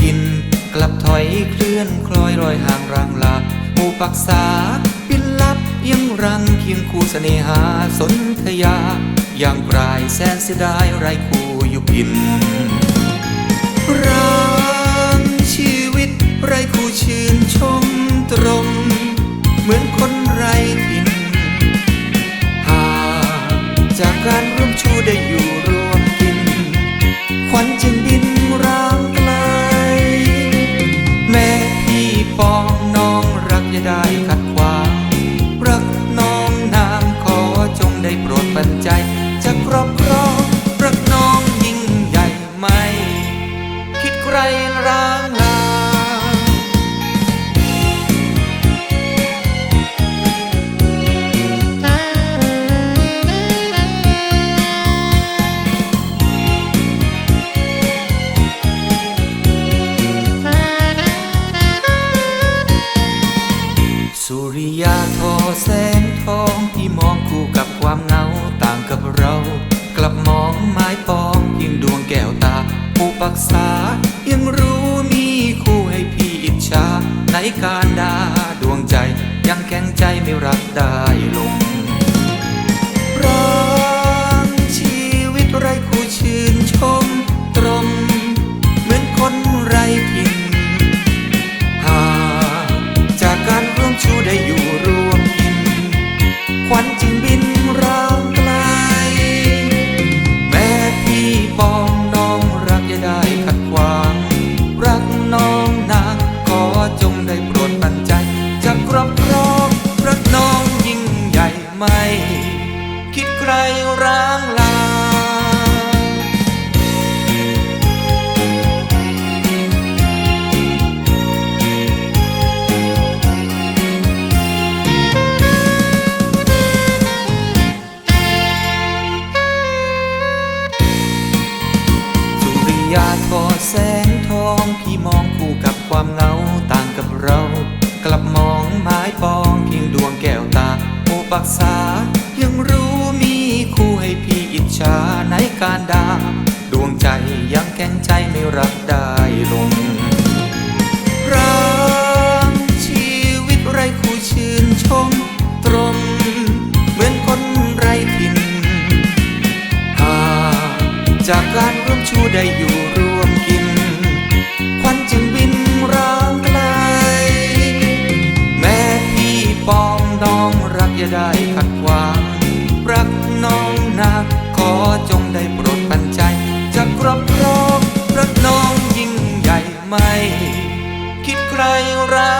กิน กลับถอยเคลื่อนคล้อยรอยห่างรังลาผู้ปักษาปินลับยังรังเคียงคู่เสน่หาสนธยา อย่างกลายแสนเสียดายไรคู่อยู่กิน ยาทอแสงทองที่มองคู่กับความเงาต่างกับเรา กลับมองไม้ปองยิ่งดวงแก้วตา ผู้ปักษา ยังรู้มีคู่ให้พี่อิจฉาในการดาดวงใจยังแข็งใจไม่รักได้ จะครอบครองรักน้องยิ่งใหญ่ไม่ คิดใครร้างลา กษา ยังรู้มีคู่ให้พี่อิจฉาในการดาดวงใจยังแข็งใจไม่รักได้ลงรักชีวิตไรคู่ชื่นชม ตรงเหมือนคนไรถิ่นหากจากการร่วมชูได้อยู่ร่ องรัก